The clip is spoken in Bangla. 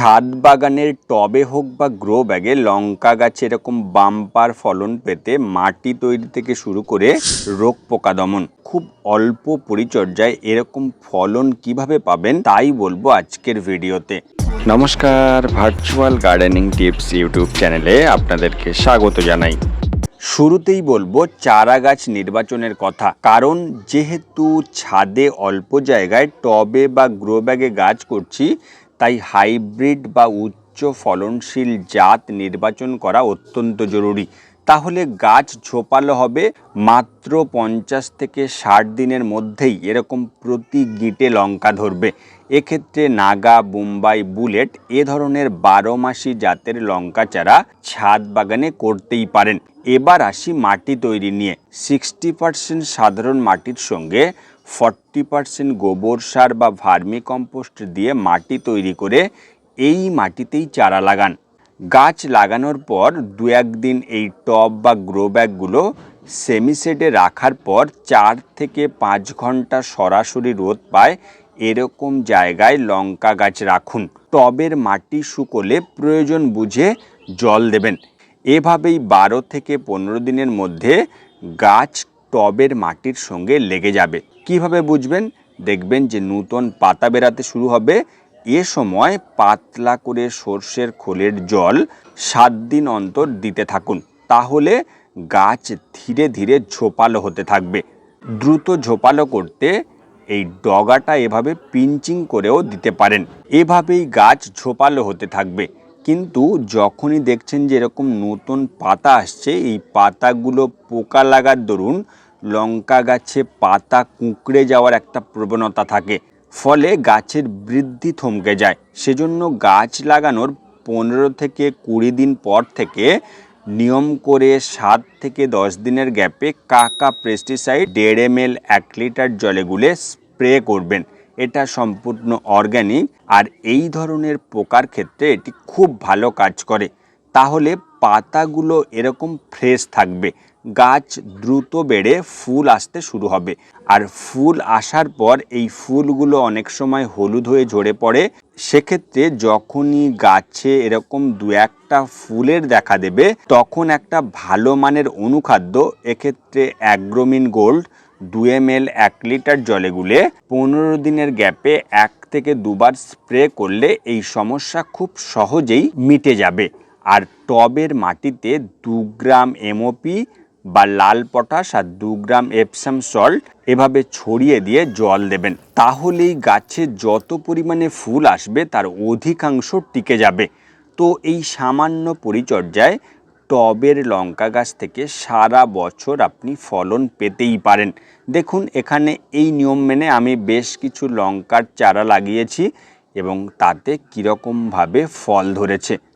ছাদ বাগানের টবে হোক বা গ্রো ব্যাগে লঙ্কা গাছে এরকম বাম্পার ফলন পেতে মাটি তৈরি থেকে শুরু করে রোগ পোকা দমন খুব অল্প পরিচর্যায় এরকম ফলন কীভাবে পাবেন তাই বলব আজকের ভিডিওতে। নমস্কার ভার্চুয়াল গার্ডেনিং টিপস ইউটিউব চ্যানেলে আপনাদেরকে স্বাগত জানাই। শুরুতেই বলব চারা গাছ নির্বাচনের কথা, কারণ যেহেতু ছাদে অল্প জায়গায় টবে বা গ্রো ব্যাগে গাছ করছি তাই হাইব্রিড বা উচ্চ ফলনশীল জাত নির্বাচন করা অত্যন্ত জরুরি। তাহলে গাছ ঝোপালো হবে মাত্র পঞ্চাশ থেকে ষাট দিনের মধ্যেই। এরকম প্রতি গিটে লঙ্কা ধরবে। এক্ষেত্রে নাগা, বোম্বাই, বুলেট এ ধরনের বারো মাসি জাতের লঙ্কা চারা ছাদ বাগানে করতেই পারেন। এবার আসি মাটি তৈরি নিয়ে। সিক্সটি পার্সেন্ট সাধারণ মাটির সঙ্গে ফর্টি পার্সেন্ট গোবর সার বা ভার্মি কম্পোস্ট দিয়ে মাটি তৈরি করে এই মাটিতেই চারা লাগান। গাছ লাগানোর পর দু একদিন এই টব বা গ্রো ব্যাগগুলো সেমিসেটে রাখার পর চার থেকে পাঁচ ঘণ্টা সরাসরি রোদ পায়, এরকম জায়গায় লঙ্কা গাছ রাখুন। টবের মাটি শুকোলে প্রয়োজন বুঝে জল দেবেন। এভাবেই বারো থেকে পনেরো দিনের মধ্যে গাছ টবের মাটির সঙ্গে লেগে যাবে। কীভাবে বুঝবেন? দেখবেন যে নূতন পাতা বেরাতে শুরু হবে। এ সময় পাতলা করে সর্ষের খোলের জল সাত দিন অন্তর দিতে থাকুন। তাহলে গাছ ধীরে ধীরে ঝোপালো হতে থাকবে। দ্রুত ঝোপালো করতে এই ডগাটা এভাবে পিঞ্চিং করেও দিতে পারেন। এভাবেই গাছ ঝোপালো হতে থাকবে। কিন্তু যখনই দেখছেন যে এরকম নতুন পাতা আসছে, এই পাতাগুলো পোকা লাগার দরুন লঙ্কা গাছে পাতা কুঁকড়ে যাওয়ার একটা প্রবণতা থাকে। ফলে গাছের বৃদ্ধি থমকে যায়। সেজন্য গাছ লাগানোর পনেরো থেকে কুড়ি দিন পর থেকে নিয়ম করে সাত থেকে দশ দিনের গ্যাপে কাকা পেস্টিসাইড দেড় এম এক লিটার জলে গুলে স্প্রে করবেন। এটা সম্পূর্ণ অর্গ্যানিক আর এই ধরনের পোকার ক্ষেত্রে এটি খুব ভালো কাজ করে। তাহলে পাতাগুলো এরকম ফ্রেশ থাকবে। গাছ দ্রুত বেড়ে ফুল আসতে শুরু হবে। আর ফুল আসার পর এই ফুলগুলো অনেক সময় হলুদ হয়ে ঝরে পড়ে। সেক্ষেত্রে যখনই গাছে এরকম দু একটা ফুলের দেখা দেবে, তখন একটা ভালো মানের অনুখাদ্য, এক্ষেত্রে অ্যাগ্রোমিন গোল্ড দু এম এল এক লিটার জলে গুলে পনেরো দিনের গ্যাপে এক থেকে দুবার স্প্রে করলে এই সমস্যা খুব সহজেই মিটে যাবে। আর টবের মাটিতে দু গ্রাম এমওপি বা লাল পটাশ আর দু গ্রাম এপসাম সল্ট এভাবে ছড়িয়ে দিয়ে জল দেবেন। তাহলেই গাছে যত পরিমাণে ফুল আসবে তার অধিকাংশ টিকে যাবে। তো এই সামান্য পরিচর্যায় টবের লঙ্কা গাছ থেকে সারা বছর আপনি ফলন পেতেই পারেন। দেখুন, এখানে এই নিয়ম মেনে আমি বেশ কিছু লঙ্কার চারা লাগিয়েছি এবং তাতে কীরকমভাবে ফল ধরেছে।